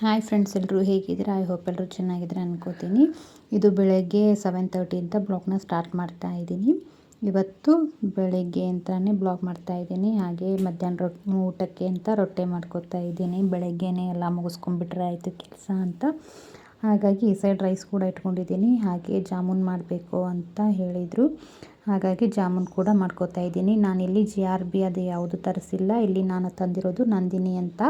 Hi friends ಎಲ್ಲರೂ ಹೇಗಿದ್ದೀರಾ? I hope ಎಲ್ಲರೂ ಚೆನ್ನಾಗಿದ್ರೆ ಅನ್ಕೋತೀನಿ. ಇದು ಬೆಳಗ್ಗೆ ಸೆವೆನ್ ತರ್ಟಿ ಅಂತ ಬ್ಲಾಗ್ನ ಸ್ಟಾರ್ಟ್ ಮಾಡ್ತಾ ಇದ್ದೀನಿ. ಇವತ್ತು ಬೆಳಗ್ಗೆ ಅಂತಲೇ ಬ್ಲಾಗ್ ಮಾಡ್ತಾ ಇದ್ದೀನಿ. ಹಾಗೆ ಮಧ್ಯಾಹ್ನ ರೊ, ಊಟಕ್ಕೆ ಅಂತ ರೊಟ್ಟಿ ಮಾಡ್ಕೊತಾ ಇದ್ದೀನಿ. ಬೆಳಗ್ಗೆನೇ ಎಲ್ಲ ಮುಗಿಸ್ಕೊಂಡ್ಬಿಟ್ರೆ ಆಯಿತು ಕೆಲಸ ಅಂತ. ಹಾಗಾಗಿ ಈ ಸೈಡ್ ರೈಸ್ ಕೂಡ ಇಟ್ಕೊಂಡಿದ್ದೀನಿ. ಹಾಗೆ ಜಾಮೂನ್ ಮಾಡಬೇಕು ಅಂತ ಹೇಳಿದರು. ಹಾಗಾಗಿ ಜಾಮೂನ್ ಕೂಡ ಮಾಡ್ಕೋತಾ ಇದ್ದೀನಿ. ನಾನಿಲ್ಲಿ ಜಿ ಆರ್ ಬಿ ಅದು ಯಾವುದು ತರಿಸಿಲ್ಲ. ಇಲ್ಲಿ ನಾನು ತಂದಿರೋದು ನಂದಿನಿ ಅಂತ.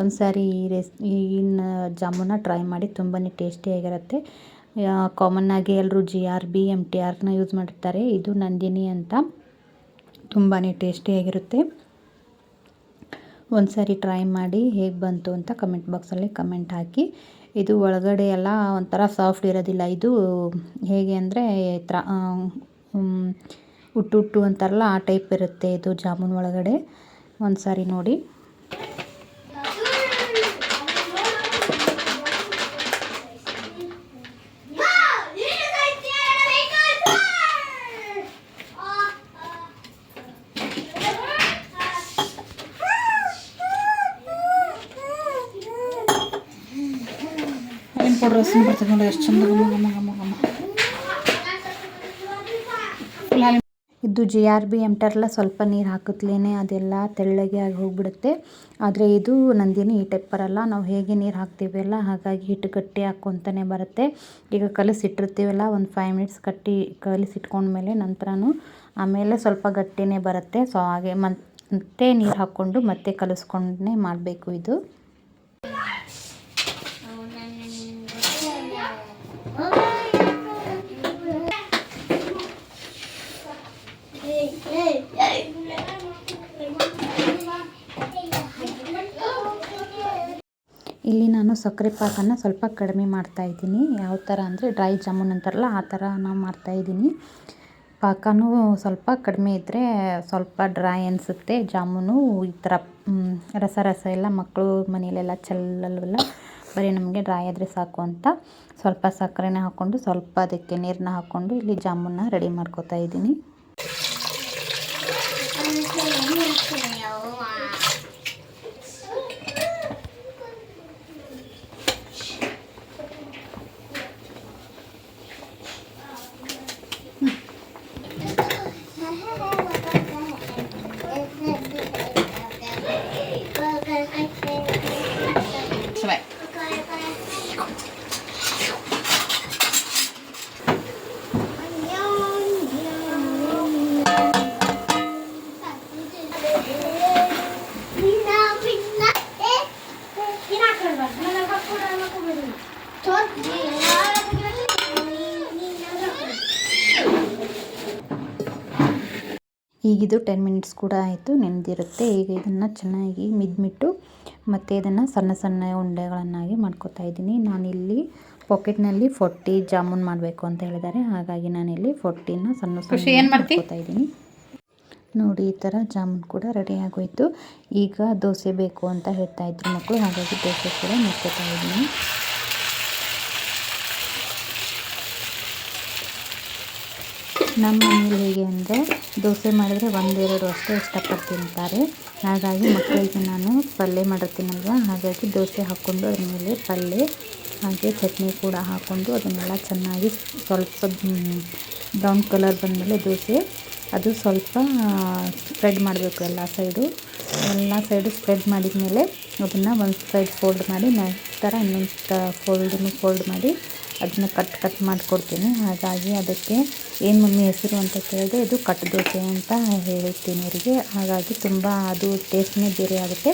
ಒಂದು ಸಾರಿ ಈ ರೆಸ್ ಇನ್ನು ಜಾಮೂನ ಟ್ರೈ ಮಾಡಿ ತುಂಬಾ ಟೇಸ್ಟಿಯಾಗಿರುತ್ತೆ ಕಾಮನ್ನಾಗಿ ಎಲ್ಲರೂ G R B M T ಆರ್ನ ಯೂಸ್ ಮಾಡಿರ್ತಾರೆ. ಇದು ನಂದಿನಿ ಅಂತ. ತುಂಬಾ ಟೇಸ್ಟಿಯಾಗಿರುತ್ತೆ ಒಂದು ಸಾರಿ ಟ್ರೈ ಮಾಡಿ ಹೇಗೆ ಬಂತು ಅಂತ ಕಮೆಂಟ್ ಬಾಕ್ಸಲ್ಲಿ ಕಮೆಂಟ್ ಹಾಕಿ. ಇದು ಒಳಗಡೆ ಎಲ್ಲ ಒಂಥರ ಸಾಫ್ಟ್ ಇರೋದಿಲ್ಲ. ಇದು ಹೇಗೆ ಅಂದರೆ ತ್ರ ಉಟ್ಟು ಉಟ್ಟು ಅಂತಾರಲ್ಲ, ಆ ಟೈಪ್ ಇರುತ್ತೆ ಇದು ಜಾಮೂನ್ ಒಳಗಡೆ. ಒಂದು ಸಾರಿ ನೋಡಿ. ಬರ್ತದೆ ನೋಡಿ ಎಷ್ಟು ಚಂದ ಘಮ ಘಮ ಘಮ ಇದು ಜಿ ಆರ್ ಬಿ ಎಂಟರ್ಲ ಸ್ವಲ್ಪ ನೀರು ಹಾಕಿದ್ಲೇ ಅದೆಲ್ಲ ತೆಳ್ಳಗೆ ಆಗಿ ಹೋಗಿಬಿಡುತ್ತೆ. ಆದರೆ ಇದು ನಂದಿನಿ ಈ ಟೈಪ್ ನಾವು ಹೇಗೆ ನೀರು ಹಾಕ್ತೀವಲ್ಲ ಹಾಗಾಗಿ ಹಿಟ್ಟು ಗಟ್ಟಿ ಹಾಕ್ಕೊತಾನೆ ಬರುತ್ತೆ. ಈಗ ಕಲಸಿಟ್ಟಿರ್ತೀವಲ್ಲ, ಒಂದು ಫೈವ್ ಮಿನಿಟ್ಸ್ ಕಟ್ಟಿ ಕಲಸಿಟ್ಕೊಂಡ್ಮೇಲೆ ನಂತರನೂ ಆಮೇಲೆ ಸ್ವಲ್ಪ ಗಟ್ಟಿನೇ ಬರುತ್ತೆ. ಸೊ ಹಾಗೆ ಮತ್ತೆ ನೀರು ಹಾಕ್ಕೊಂಡು ಮತ್ತೆ ಕಲಿಸ್ಕೊಂಡೇ ಮಾಡಬೇಕು ಇದು. ಇಲ್ಲಿ ನಾನು ಸಕ್ಕರೆ ಪಾಕನ ಸ್ವಲ್ಪ ಕಡಿಮೆ ಮಾಡ್ತಾ ಇದ್ದೀನಿ. ಯಾವ ಥರ ಅಂದರೆ ಡ್ರೈ ಜಾಮೂನ್ ಅಂತಾರಲ್ಲ, ಆ ಥರ ನಾನು ಮಾಡ್ತಾಯಿದ್ದೀನಿ ಪಾಕನೂ ಸ್ವಲ್ಪ ಕಡಿಮೆ ಇದ್ದರೆ ಸ್ವಲ್ಪ ಡ್ರೈ ಅನಿಸುತ್ತೆ. ಜಾಮೂನು ಈ ಥರ ರಸ ರಸ ಎಲ್ಲ ಮಕ್ಕಳು ಮನೆಯಲ್ಲೆಲ್ಲ ಚೆಲ್ಲಲ್ವಲ್ಲ, ಬರೀ ನಮಗೆ ಡ್ರೈ ಆದರೆ ಸಾಕು ಅಂತ. ಸ್ವಲ್ಪ ಸಕ್ಕರೆನ ಹಾಕ್ಕೊಂಡು ಸ್ವಲ್ಪ ಅದಕ್ಕೆ ನೀರನ್ನ ಹಾಕ್ಕೊಂಡು ಇಲ್ಲಿ ಜಾಮೂನ್ನ ರೆಡಿ ಮಾಡ್ಕೋತಾ ಇದ್ದೀನಿ. Hello. ಈಗಿದು ಟೆನ್ ಮಿನಿಟ್ಸ್ ಕೂಡ ಆಯಿತು ನೆನೆದಿರುತ್ತೆ. ಈಗ ಇದನ್ನು ಚೆನ್ನಾಗಿ ಮಿದ್ಮಿಟ್ಟು ಮತ್ತು ಇದನ್ನು ಸಣ್ಣ ಸಣ್ಣ ಉಂಡೆಗಳನ್ನಾಗಿ ಮಾಡ್ಕೋತಾ ಇದ್ದೀನಿ. ನಾನಿಲ್ಲಿ ಪಾಕೆಟ್ನಲ್ಲಿ ಫೊಟ್ಟಿ ಜಾಮೂನ್ ಮಾಡಬೇಕು ಅಂತ ಹೇಳಿದ್ದಾರೆ. ಹಾಗಾಗಿ ನಾನಿಲ್ಲಿ ಫೊಟ್ಟಿನ ಸಣ್ಣ ಸಣ್ಣ ಮಾಡ್ಕೋತಾ ಇದ್ದೀನಿ. ನೋಡಿ ಈ ಥರ ಜಾಮೂನ್ ಕೂಡ ರೆಡಿ ಆಗೋಯ್ತು. ಈಗ ದೋಸೆ ಬೇಕು ಅಂತ ಹೇಳ್ತಾ ಇದ್ರು ಮಕ್ಕಳು ಹಾಗಾಗಿ ದೋಸೆ ಕೂಡ ಮಾಡ್ಕೋತಾ ಇದ್ದೀನಿ. ನಮ್ಮ ಮನೇಲಿ ಹೇಗೆ ಅಂದರೆ ದೋಸೆ ಮಾಡಿದರೆ ಒಂದೆರಡು ಅಷ್ಟೇ ಇಷ್ಟಪಟ್ಟು ತಿಂತಾರೆ ಹಾಗಾಗಿ ಮಕ್ಕಳಿಗೆ ನಾನು ಪಲ್ಯ ಮಾಡಿರ್ತೀನಲ್ವ? ಹಾಗಾಗಿ ದೋಸೆ ಹಾಕ್ಕೊಂಡು ಅದ್ರ ಮೇಲೆ ಪಲ್ಯ, ಹಾಗೆ ಚಟ್ನಿ ಕೂಡ ಹಾಕ್ಕೊಂಡು ಅದನ್ನೆಲ್ಲ ಚೆನ್ನಾಗಿ ಸ್ವಲ್ಪ ಬ್ರೌನ್ ಕಲರ್ ಬಂದಮೇಲೆ ದೋಸೆ. ಅದು ಸ್ವಲ್ಪ ಸ್ಪ್ರೆಡ್ ಮಾಡಬೇಕು ಎಲ್ಲ ಸೈಡು. ಎಲ್ಲ ಸೈಡು ಸ್ಪ್ರೆಡ್ ಮಾಡಿದ ಮೇಲೆ ಅದನ್ನು ಒಂದು ಸೈಡ್ ಫೋಲ್ಡ್ ಮಾಡಿ ನಂತರ ಇನ್ನೊಂದು ಫೋಲ್ಡನ್ನು ಫೋಲ್ಡ್ ಮಾಡಿ ಅದನ್ನು ಕಟ್ ಕಟ್ ಮಾಡಿಕೊಡ್ತೀನಿ. ಹಾಗಾಗಿ ಅದಕ್ಕೆ ಏನು ಮಮ್ಮಿ ಹೆಸರು ಅಂತ ಕೇಳಿದೆ ಇದು ಕಟ್ ದೋಸೆ ಅಂತ ಹೇಳ್ತೀನಿ ಅವರಿಗೆ. ಹಾಗಾಗಿ ತುಂಬ ಅದು ಟೇಸ್ಟ್ನೇ ಬೇರೆ ಆಗುತ್ತೆ.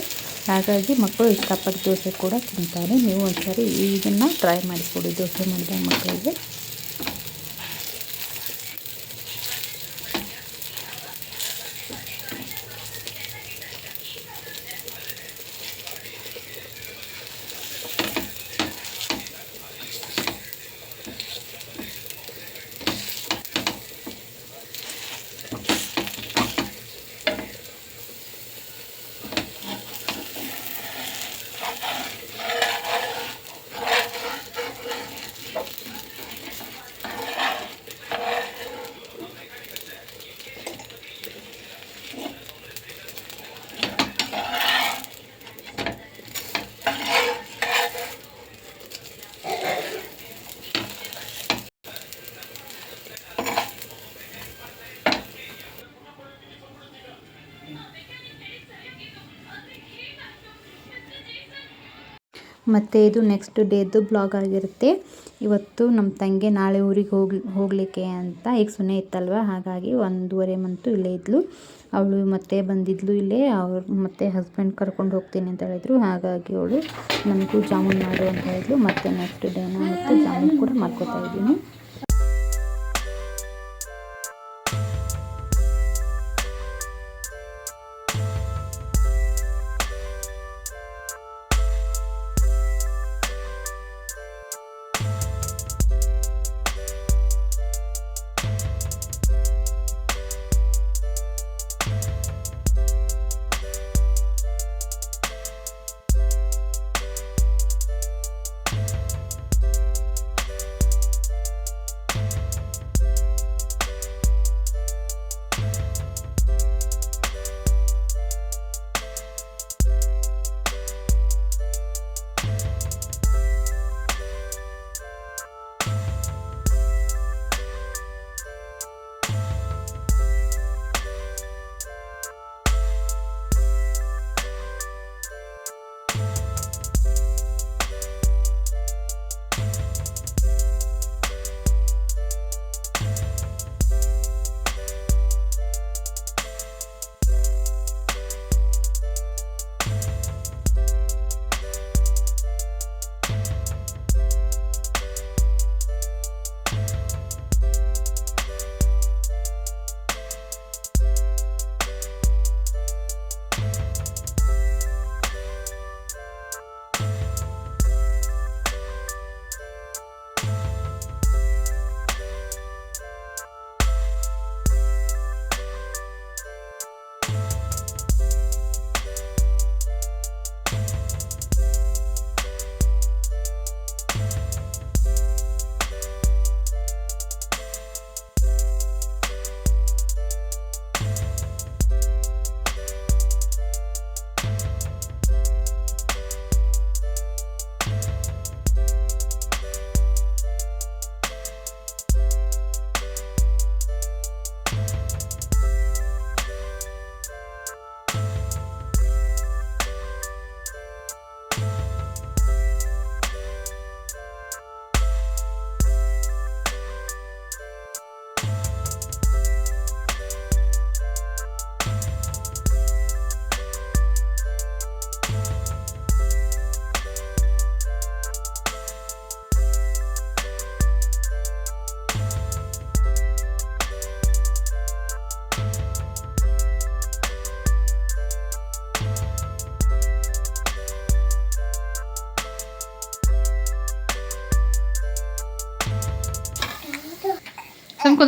ಹಾಗಾಗಿ ಮಕ್ಕಳು ಇಷ್ಟಪಟ್ಟು ದೋಸೆ ಕೂಡ ತಿಂತಾರೆ. ನೀವು ಒಂದ್ಸರಿ ಇದನ್ನು ಟ್ರೈ ಮಾಡಿಕೊಡಿ ದೋಸೆ ಮಾಡಿದ ಮಕ್ಕಳಿಗೆ. ಮತ್ತು ಇದು ನೆಕ್ಸ್ಟ್ ಡೇದು ಬ್ಲಾಗ್ ಆಗಿರುತ್ತೆ. ಇವತ್ತು ನಮ್ಮ ತಂಗಿ ನಾಳೆ ಊರಿಗೆ ಹೋಗಿ, ಹೋಗಲಿಕ್ಕೆ ಅಂತ ಈಗ ಸುಮ್ಮನೆ ಇತ್ತಲ್ವ? ಹಾಗಾಗಿ ಒಂದೂವರೆ ಮಂತು ಇಲ್ಲೇ ಇದ್ಲು. ಅವಳು ಮತ್ತೆ ಬಂದಿದ್ಲು ಇಲ್ಲೇ. ಅವ್ರು ಮತ್ತೆ ಹಸ್ಬೆಂಡ್ ಕರ್ಕೊಂಡು ಹೋಗ್ತೀನಿ ಅಂತ ಹೇಳಿದ್ರು. ಹಾಗಾಗಿ ಅವಳು ನನಗೂ ಜಾಮೂನ್ ಮಾಡು ಅಂತ ಹೇಳಿದ್ಲು. ಮತ್ತು ನೆಕ್ಸ್ಟ್ ಡೇನ ಮತ್ತು ಜಾಮೂನ್ ಕೂಡ ಮಾಡ್ಕೋತಾ ಇದ್ದೀನಿ.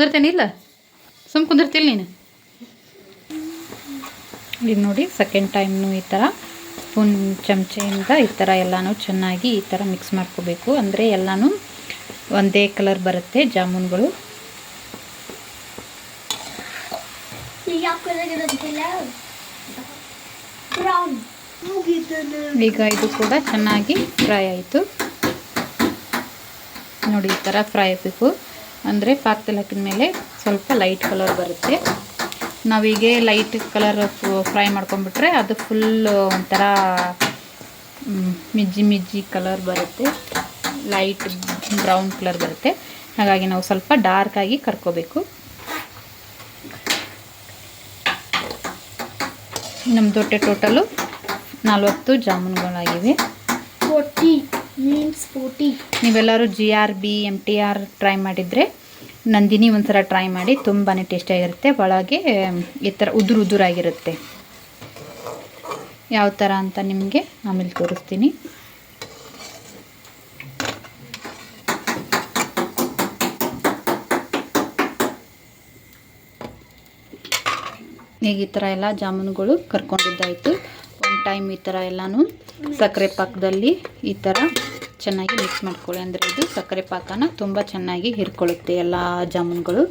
ಸುಮ್ ಕುಂದಿರ್ತೇನೆ ಇಲ್ಲ? ಸುಮ್ ಕುಂದಿರ್ತಿಲ್ಲ ನೀನು. ಇಲ್ಲಿ ನೋಡಿ ಸೆಕೆಂಡ್ ಟೈಮ್ನು ಈ ಥರ ಸ್ಪೂನ್ ಚಮಚೆಯಿಂದ ಈ ಥರ ಎಲ್ಲನೂ ಚೆನ್ನಾಗಿ ಈ ಥರ ಮಿಕ್ಸ್ ಮಾಡ್ಕೋಬೇಕು. ಅಂದರೆ ಎಲ್ಲನೂ ಒಂದೇ ಕಲರ್ ಬರುತ್ತೆ ಜಾಮೂನ್ಗಳು. ಬ್ರೌನ್ ಈಗ ಇದು ಕೂಡ ಚೆನ್ನಾಗಿ ಫ್ರೈ ಆಯಿತು. ನೋಡಿ ಈ ಥರ ಫ್ರೈ ಆಗಬೇಕು. ಅಂದರೆ ಪಾತ್ರೆ ಹಾಕಿದ ಮೇಲೆ ಸ್ವಲ್ಪ ಲೈಟ್ ಕಲರ್ ಬರುತ್ತೆ. ನಾವೀಗೆ ಲೈಟ್ ಕಲರ್ ಫ್ರೈ ಮಾಡ್ಕೊಂಡ್ಬಿಟ್ರೆ ಅದು ಫುಲ್ ಒಂಥರ ಮಿಜ್ಜಿ ಮಿಜ್ಜಿ ಕಲರ್ ಬರುತ್ತೆ. ಲೈಟ್ ಬ್ರೌನ್ ಕಲರ್ ಬರುತ್ತೆ. ಹಾಗಾಗಿ ನಾವು ಸ್ವಲ್ಪ ಡಾರ್ಕಾಗಿ ಕರ್ಕೋಬೇಕು. ನಮ್ಮ ದೊಡ್ಡ ಟೋಟಲು ನಲ್ವತ್ತು ಜಾಮೂನುಗಳಾಗಿವೆ. ನೀವೆಲ್ಲರೂ G R B M T R try ಮಾಡಿದರೆ ನಂದಿನಿ ಒಂದ್ಸಲ ಟ್ರೈ ಮಾಡಿ ತುಂಬಾ ಟೇಸ್ಟಿಯಾಗಿರುತ್ತೆ ಒಳಗೆ ಈ ಥರ ಉದುರು ಉದುರಾಗಿರುತ್ತೆ ಯಾವ ಥರ ಅಂತ ನಿಮಗೆ ಆಮೇಲೆ ತೋರಿಸ್ತೀನಿ. ಈಗ ಈ ಥರ ಎಲ್ಲ ಜಾಮೂನುಗಳು ಕರ್ಕೊಂಡಿದ್ದಾಯಿತು. ಟೈಮ್ ಈ ಥರ ಎಲ್ಲನೂ ಸಕ್ಕರೆ ಪಾಕದಲ್ಲಿ ಈ ಥರ ಚೆನ್ನಾಗಿ ಮಿಕ್ಸ್ ಮಾಡ್ಕೊಳ್ಳಿ. ಅಂದರೆ ಇದು ಸಕ್ಕರೆ ಪಾಕನ ತುಂಬ ಚೆನ್ನಾಗಿ ಹಿರ್ಕೊಳ್ಳುತ್ತೆ ಎಲ್ಲ ಜಾಮೂನುಗಳು.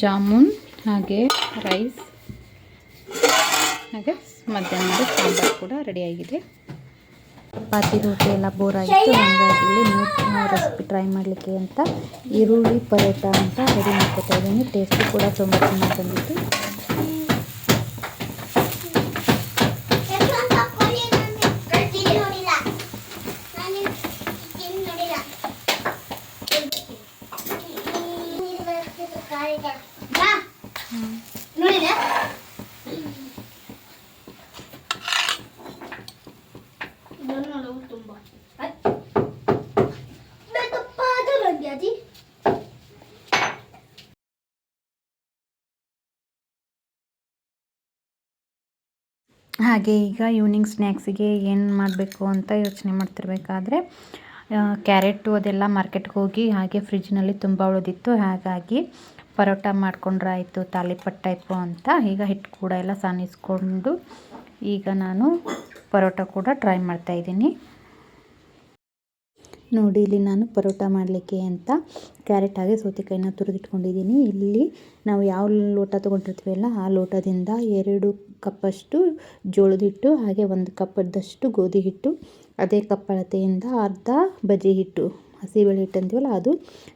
ಜಾಮೂನ್ ಹಾಗೆ ರೈಸ್ ಹಾಗೆ ಮಧ್ಯಾಹ್ನದ ಸಾಂಬಾರು ಕೂಡ ರೆಡಿಯಾಗಿದೆ ಚಪಾತಿ ರೋಟಿ ಎಲ್ಲ ಬೋರ್ ಆಗಿತ್ತು. ಇಲ್ಲಿ ನ್ಯೂ ರೆಸಿಪಿ ಟ್ರೈ ಮಾಡಲಿಕ್ಕೆ ಅಂತ ಈರುಳ್ಳಿ, ಪರೋಟ ಅಂತ ರೆಡಿ ಮಾಡ್ಕೊತಾ ಇದ್ದೀನಿ. ಟೇಸ್ಟು ಕೂಡ ತುಂಬ ಚೆನ್ನಾಗಿ ಬಂದಿತ್ತು. ಹಾಗೆ ಈಗ ಈವ್ನಿಂಗ್ ಸ್ನ್ಯಾಕ್ಸಿಗೆ ಏನು ಮಾಡಬೇಕು ಅಂತ ಯೋಚನೆ ಮಾಡ್ತಿರ್ಬೇಕಾದ್ರೆ ಕ್ಯಾರೆಟು ಅದೆಲ್ಲ ಮಾರ್ಕೆಟ್ಗೆ ಹೋಗಿ ಹಾಗೆ ಫ್ರಿಜ್ನಲ್ಲಿ ತುಂಬ ಉಳಿದಿತ್ತು. ಹಾಗಾಗಿ ಪರೋಟ ಮಾಡ್ಕೊಂಡ್ರೆ ಆಯಿತು ತಾಲಿಪಟ್ ಟೈಪು ಅಂತ ಈಗ ಹಿಟ್ಟು ಕೂಡ ಎಲ್ಲ ಸಾನಿಸ್ಕೊಂಡು ಈಗ ನಾನು ಪರೋಟ ಕೂಡ ಟ್ರೈ ಮಾಡ್ತಾಯಿದ್ದೀನಿ ನೋಡಿ, ಇಲ್ಲಿ ನಾನು ಪರೋಟ ಮಾಡಲಿಕ್ಕೆ ಅಂತ ಕ್ಯಾರೆಟ್ ಹಾಗೆ ಸೌತೆಕಾಯಿನ ತುರಿದಿಟ್ಕೊಂಡಿದ್ದೀನಿ. ಇಲ್ಲಿ ನಾವು ಯಾವ ಲೋಟ ತೊಗೊಂಡಿರ್ತೀವಲ್ಲ ಆ ಲೋಟದಿಂದ ಎರಡು ಕಪ್ಪಷ್ಟು ಜೋಳದ ಹಿಟ್ಟು, ಹಾಗೆ ಒಂದು ಕಪ್ಪದಷ್ಟು ಗೋಧಿ ಹಿಟ್ಟು, ಅದೇ ಕಪ್ ಅಳತೆಯಿಂದ ಅರ್ಧ ಬಜ್ಜಿ ಹಿಟ್ಟು ಹಸಿಬೇಳೆ ಹಿಟ್ಟು ಅಂತೀವಲ್ಲ ಅದು.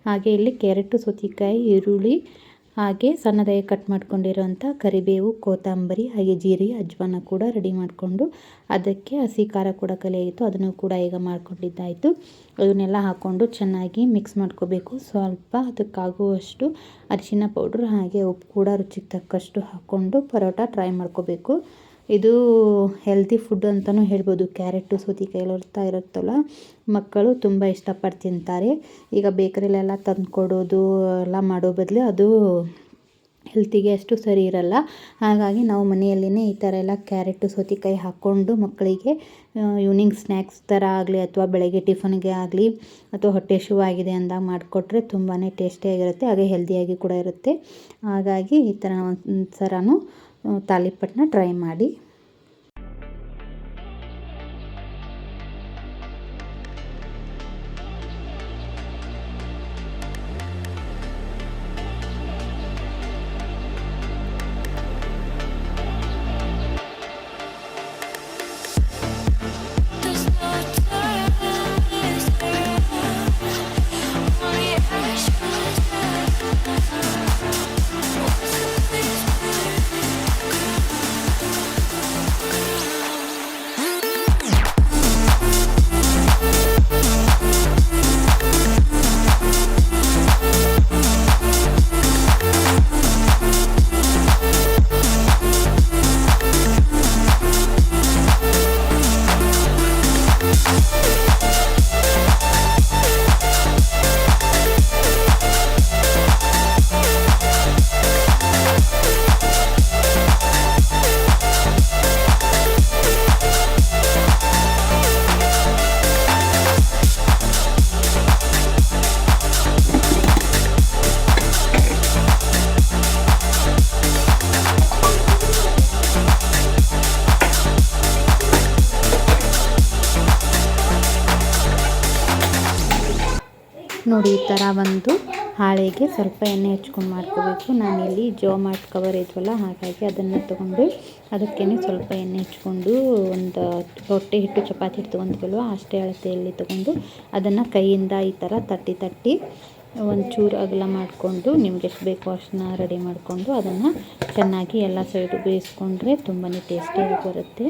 ಹಾಗೆ ಇಲ್ಲಿ ಕ್ಯಾರೆಟು, ಸೌತೆಕಾಯಿ, ಈರುಳ್ಳಿ ಹಾಗೆ ಸಣ್ಣದಾಗಿ ಕಟ್ ಮಾಡ್ಕೊಂಡಿರೋಂಥ ಕರಿಬೇವು, ಕೊತ್ತಂಬರಿ, ಹಾಗೆ ಜೀರಿಗೆ, ಅಜ್ವಾನ ಕೂಡ ರೆಡಿ ಮಾಡಿಕೊಂಡು ಅದಕ್ಕೆ ಹಸಿ ಖಾರ ಕೂಡ ಕಲಿಯಾಗಿತ್ತು ಅದನ್ನು ಕೂಡ ಈಗ ಮಾಡ್ಕೊಂಡಿದ್ದಾಯಿತು. ಅದನ್ನೆಲ್ಲ ಹಾಕ್ಕೊಂಡು ಚೆನ್ನಾಗಿ ಮಿಕ್ಸ್ ಮಾಡ್ಕೋಬೇಕು. ಸ್ವಲ್ಪ ಅದಕ್ಕಾಗುವಷ್ಟು ಅರಿಶಿನ ಪೌಡ್ರ್ ಹಾಗೆ ಉಪ್ಪು ಕೂಡ ರುಚಿಗೆ ತಕ್ಕಷ್ಟು ಹಾಕ್ಕೊಂಡು ಪರೋಟ ಟ್ರೈ ಮಾಡ್ಕೋಬೇಕು. ಇದು ಹೆಲ್ತಿ ಫುಡ್ ಅಂತಲೂ ಹೇಳ್ಬೋದು. ಕ್ಯಾರೆಟು ಸೌತೆಕಾಯಿ ಇರ್ತಾ ಇರುತ್ತಲ್ಲ, ಮಕ್ಕಳು ತುಂಬ ಇಷ್ಟಪಟ್ಟು ತಿಂತಾರೆ. ಈಗ ಬೇಕರಿಲೆಲ್ಲ ತಂದು ಕೊಡೋದು ಎಲ್ಲ ಮಾಡೋ ಬದಲು ಅದು ಹೆಲ್ತಿಗೆ ಅಷ್ಟು ಸರಿ ಇರಲ್ಲ. ಹಾಗಾಗಿ ನಾವು ಮನೆಯಲ್ಲೇ ಈ ಥರ ಎಲ್ಲ ಕ್ಯಾರೆಟು ಸೌತೆಕಾಯಿ ಹಾಕ್ಕೊಂಡು ಮಕ್ಕಳಿಗೆ ಈವ್ನಿಂಗ್ ಸ್ನ್ಯಾಕ್ಸ್ ಥರ ಆಗಲಿ ಅಥವಾ ಬೆಳಗ್ಗೆ ಟಿಫನ್ಗೆ ಆಗಲಿ ಅಥವಾ ಹೊಟ್ಟೆ ಶೂ ಆಗಿದೆ ಅಂದಾಗ ಮಾಡಿಕೊಟ್ರೆ ತುಂಬಾ ಟೇಸ್ಟಿಯಾಗಿರುತ್ತೆ ಹಾಗೆ ಹೆಲ್ದಿಯಾಗಿ ಕೂಡ ಇರುತ್ತೆ. ಹಾಗಾಗಿ ಈ ಥರ ಒಂದು ಸರನೂ ತಾಲಿಪಟ್ಟನ್ನ ಟ್ರೈ ಮಾಡಿ. ನೋಡಿ ಈ ಥರ ಒಂದು ಹಾಳೆಗೆ ಸ್ವಲ್ಪ ಎಣ್ಣೆ ಹಚ್ಕೊಂಡು ಮಾಡ್ಕೋಬೇಕು. ನಾನಿಲ್ಲಿ ಜೋ ಮಾರ್ಟ್ ಕವರ್ ಇದ್ವಲ್ಲ, ಹಾಗಾಗಿ ಅದನ್ನು ತೊಗೊಂಡು ಅದಕ್ಕೇ ಸ್ವಲ್ಪ ಎಣ್ಣೆ ಹಚ್ಕೊಂಡು ಒಂದು ರೊಟ್ಟಿ ಹಿಟ್ಟು ಚಪಾತಿ ಹಿಟ್ಟು ತೊಗೊಂತೀವಲ್ವ ಅಷ್ಟೇ ಅಳತೆಯಲ್ಲಿ ತೊಗೊಂಡು ಅದನ್ನು ಕೈಯಿಂದ ಈ ಥರ ತಟ್ಟಿ ತಟ್ಟಿ ಒಂಚೂರು ಅಗಲ ಮಾಡಿಕೊಂಡು ನಿಮ್ಗೆ ಎಷ್ಟು ಬೇಕೋ ಅಷ್ಟನ್ನ ರೆಡಿ ಮಾಡಿಕೊಂಡು ಅದನ್ನು ಚೆನ್ನಾಗಿ ಎಲ್ಲ ಸೈಡು ಬೇಯಿಸ್ಕೊಂಡ್ರೆ ತುಂಬಾ ಟೇಸ್ಟಿಯಾಗಿ ಬರುತ್ತೆ.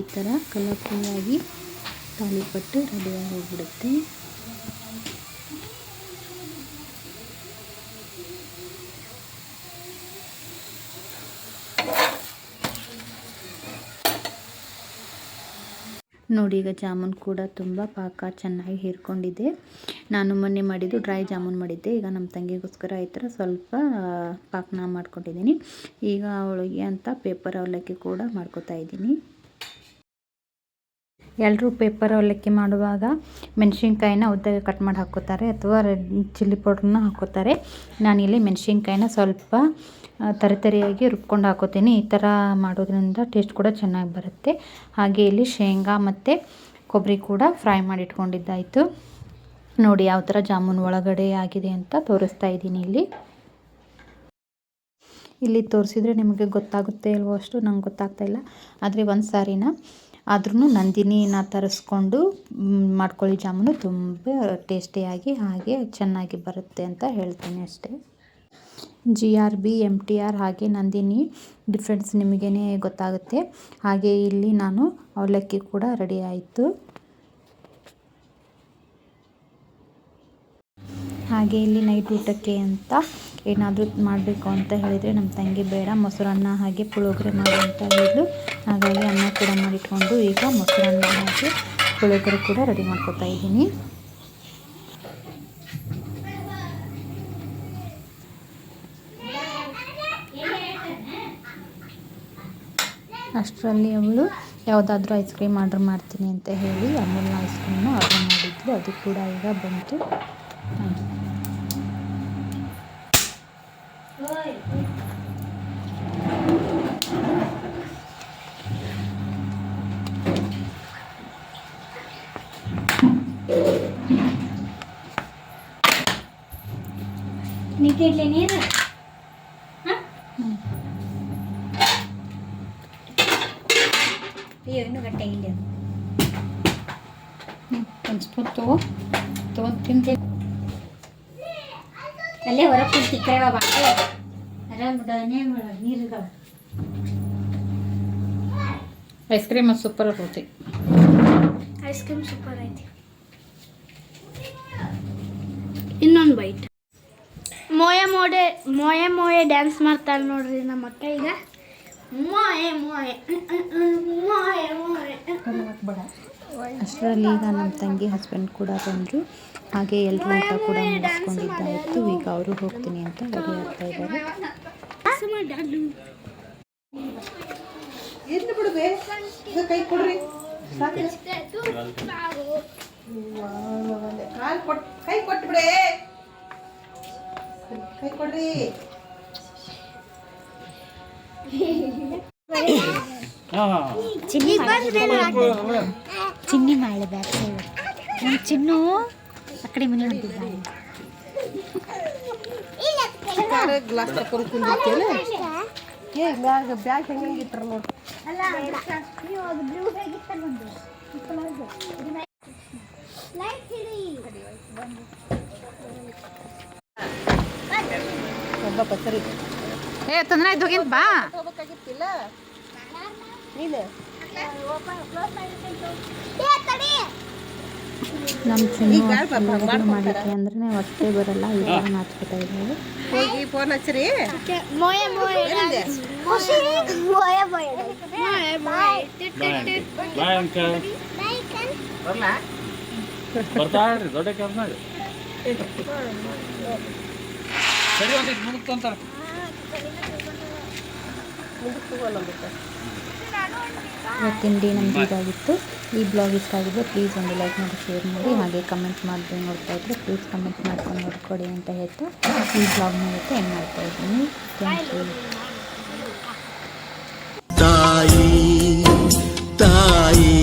ಈ ಥರ ಕಲರ್ಫುಲ್ಲಾಗಿ ತಾಲಿಪಟ್ಟು ರೆಡಿಯಾಗಿ ಹೋಗ್ಬಿಡುತ್ತೆ ನೋಡಿ, ಈಗ ಜಾಮೂನ್ ಕೂಡ ತುಂಬ ಪಾಕ ಚೆನ್ನಾಗಿ ಹೀರ್ಕೊಂಡಿದೆ. ನಾನು ಮೊನ್ನೆ ಮಾಡಿದ್ದು ಡ್ರೈ ಜಾಮೂನ್ ಮಾಡಿದ್ದೆ. ಈಗ ನಮ್ಮ ತಂಗಿಗೋಸ್ಕರ ಈ ಥರ ಸ್ವಲ್ಪ ಪಾಕನ ಮಾಡ್ಕೊಂಡಿದ್ದೀನಿ. ಈಗ ಅವಳಿಗೆ ಅಂತ ಪೇಪರ್ ಅವಲಕ್ಕಿ ಕೂಡ ಮಾಡ್ಕೊತಾ ಇದ್ದೀನಿ. ಎಲ್ಲರೂ ಪೇಪರ್ ಅವಲಕ್ಕಿ ಮಾಡುವಾಗ ಮೆಣಸಿನ್ಕಾಯಿನ ಉದ್ದಗೆ ಕಟ್ ಮಾಡಿ ಹಾಕೋತಾರೆ ಅಥವಾ ರೆಡ್ ಚಿಲ್ಲಿ ಪೌಡ್ರನ್ನ ಹಾಕೋತಾರೆ. ನಾನಿಲ್ಲಿ ಮೆಣಸಿನ್ಕಾಯಿನ ಸ್ವಲ್ಪ ತರಿ ತರಿತರಿಯಾಗಿ ರುಬ್ಕೊಂಡು ಹಾಕೋತೀನಿ. ಈ ಥರ ಮಾಡೋದ್ರಿಂದ ಟೇಸ್ಟ್ ಕೂಡ ಚೆನ್ನಾಗಿ ಬರುತ್ತೆ. ಹಾಗೆ ಇಲ್ಲಿ ಶೇಂಗಾ ಮತ್ತು ಕೊಬ್ಬರಿ ಕೂಡ ಫ್ರೈ ಮಾಡಿ ಇಟ್ಕೊಂಡಿದ್ದಾಯಿತು. ನೋಡಿ ಯಾವ ಥರ ಜಾಮೂನ್ ಒಳಗಡೆ ಆಗಿದೆ ಅಂತ ತೋರಿಸ್ತಾ ಇದ್ದೀನಿ ಇಲ್ಲಿ. ಇಲ್ಲಿ ತೋರಿಸಿದ್ರೆ ನಿಮಗೆ ಗೊತ್ತಾಗುತ್ತೆ ಇಲ್ವೋ ಅಷ್ಟು? ನಂಗೆ ಗೊತ್ತಾಗ್ತಾ ಇಲ್ಲ. ಆದರೆ ಒಂದು ಸಾರಿನ ಆದ್ರೂ ನಂದಿನಿನ ತರಿಸ್ಕೊಂಡು ಮಾಡ್ಕೊಳ್ಳಿ ಜಾಮೂನು ತುಂಬ ಟೇಸ್ಟಿಯಾಗಿ ಹಾಗೆ ಚೆನ್ನಾಗಿ ಬರುತ್ತೆ ಅಂತ ಹೇಳ್ತೀನಿ ಅಷ್ಟೇ. G R B M T R ಹಾಗೆ ನಂದಿನಿ ಡಿಫ್ರೆನ್ಸ್ ನಿಮಗೇ ಗೊತ್ತಾಗುತ್ತೆ. ಹಾಗೆ ಇಲ್ಲಿ ನಾನು ಅವಲಕ್ಕಿ ಕೂಡ ರೆಡಿ ಆಯಿತು. ಹಾಗೆ ಇಲ್ಲಿ ನೈಟ್ ಊಟಕ್ಕೆ ಅಂತ ಏನಾದರೂ ಮಾಡಬೇಕು ಅಂತ ಹೇಳಿದರೆ ನಮ್ಮ ತಂಗಿ ಬೇಡ, ಮೊಸರನ್ನ ಹಾಗೆ ಪುಳಿಯೋಗರೆ ಮಾಡು ಅಂತ ಹೇಳಿದ್ಲು. ಹಾಗಾಗಿ ಅನ್ನ ಕೂಡ ಮಾಡಿಟ್ಕೊಂಡು ಈಗ ಮೊಸರನ್ನ ಹಾಕಿ ಪುಳಿಯೋಗರೆ ಕೂಡ ರೆಡಿ ಮಾಡ್ಕೊತಾ ಇದ್ದೀನಿ. ಅಷ್ಟರಲ್ಲಿ ಅವಳು ಯಾವುದಾದ್ರೂ ಐಸ್ ಕ್ರೀಮ್ ಆರ್ಡ್ರ್ ಮಾಡ್ತೀನಿ ಅಂತ ಹೇಳಿ ಅಮೂಲ್ನ ಐಸ್ ಕ್ರೀಮ್ನ ಆರ್ಡ್ರ್ ಮಾಡಿದ್ಲು. ಅದು ಕೂಡ ಈಗ ಬಂತು. ಹಾಗೆ ನೀರು ಅಯ್ಯೋ ಇನ್ನೂ ಗಟ್ಟೆ ಇಲ್ಲ ಒಂದು ಸ್ಪೂನ್ ತಗೋ. ತಗೊಂಡು ತಿಂತೆ ಅಲ್ಲೇ ಹೊರಗೆ ಕುಂತಿ ಕೈವ ಬಾಟೆ ಆರಾಮ್ ಡನೆ ನೀರುಗಳು. ಐಸ್ ಕ್ರೀಮ್ ಸೂಪರ್ ಇರ್ತೈತಿ. ಐಸ್ ಕ್ರೀಮ್ ಸೂಪರ್ ಐತಿ. ಇನ್ನೊಂದು ಬೈಟ್ ಮೋಡೆ ಮೋಯೆ ಮೋಯೆ ಡ್ಯಾನ್ಸ್ ಮಾಡ್ತಾಳೆ ನೋಡ್ರಿ ನಮ್ಮ ಅಕ್ಕ ಈಗ. ಮೋಯೆ ಮೋಯೆ ಮೋಯೆ ಮೋಯೆ ಅಷ್ಟರಲ್ಲಿ ಈಗ ನಮ್ಮ ತಂಗಿ ಹಸ್ಬೆಂಡ್ ಕೂಡ ಬಂದರು. ಹಾಗೆ ಎಲ್ಲರೂ ಅಂತ ಕೂಡ ಮುಗಿಸ್ಕೊಂಡಿದ್ದಾಯಿತು. ಈಗ ಅವರು ಹೋಗ್ತೀನಿ ಅಂತ ರೆಡಿ ಆಗ್ತಾ ಇದ್ದಾರೆ. ಎಲ್ಲಿ ಬಿಡುವೆ? ಕೈ ಕೊಡ್ರಿ. ಸಾಕು. ಕಾಲ್ ಕೊಟ್ ಕೈ ಕೊಟ್ಬಿಡೆ. ಕೈ ಕೊಡ್ರಿ ಚಿನ್ನಿ ಮಾಳೆ ಬ್ಯಾಕ್ ಸೈಡ್ ನಮ್ಮ ಚಿನ್ನು ಆ ಕಡೆ ಮನೆ ಹೊಂಟಿದ್ದಾಳೆ ಗ್ಲಾಸ್ ತಕೊಂಡು ಕುಂದಿರ್ತೇನೆ ಏ ಮ್ಯಾಗ ಬ್ಯಾಗ್ ಹೆಂಗೆ ಇಟ್ರ ನೋಡಿ. ಒಬ್ಬ ಪಸರಿ ಏ ತೊಂದರೆ ಹೋಗಿಂತ ಬಾ. ಹೋಗ್ಬೇಕಾಗಿತ್ತಿಲ್ಲ? ನೀನು? ನಮ್ಮ ಅಂದ್ರೆ ಹೊಟ್ಟೆ ಬರಲ್ಲ ನಾಚ್ಕೊತಾ ಹೋಗಿ ಫೋನ್ ಹಚ್ಚ್ರಿ. ಮೋಯ ಮೋಯ ಎಲ್ಲಿದೆ? ಖುಷಿ? ಮೋಯ ಮೋಯ ಮೋಯ ಮೋಯ. Bye uncle. ಬರ್ತಾಳ್ರಿ ದೊಡ್ಡ ಕೆಲಸನಾಗ ಸರಿ ಒಂದಿಟ್ಟು ಮುಂದಕ್ಕೆ ಅಂತಾರೆ ಇವತ್ತಿನ ಡೇ ನಮ್ಗೆ ಇದಾಗಿತ್ತು. ಈ ಬ್ಲಾಗ್ ಇಷ್ಟ ಆಗಿದ್ರೆ ಪ್ಲೀಸ್ ಒಂದು ಲೈಕ್ ಮಾಡಿ ಶೇರ್ ಮಾಡಿ ಹಾಗೆ ಕಮೆಂಟ್ ಮಾಡಿದ್ರೆ ನೋಡ್ತಾ ಇದ್ರೆ ಪ್ಲೀಸ್ ಕಮೆಂಟ್ ಮಾಡ್ಕೊಂಡು ನೋಡ್ಕೊಡಿ ಅಂತ ಹೇಳ್ತಾ ಈ ಬ್ಲಾಗ್ ಇವತ್ತು ಏನು ಮಾಡ್ತಾ ಇದ್ದೀನಿ. ಥ್ಯಾಂಕ್ ಯು ತಾಯಿ ತಾಯಿ.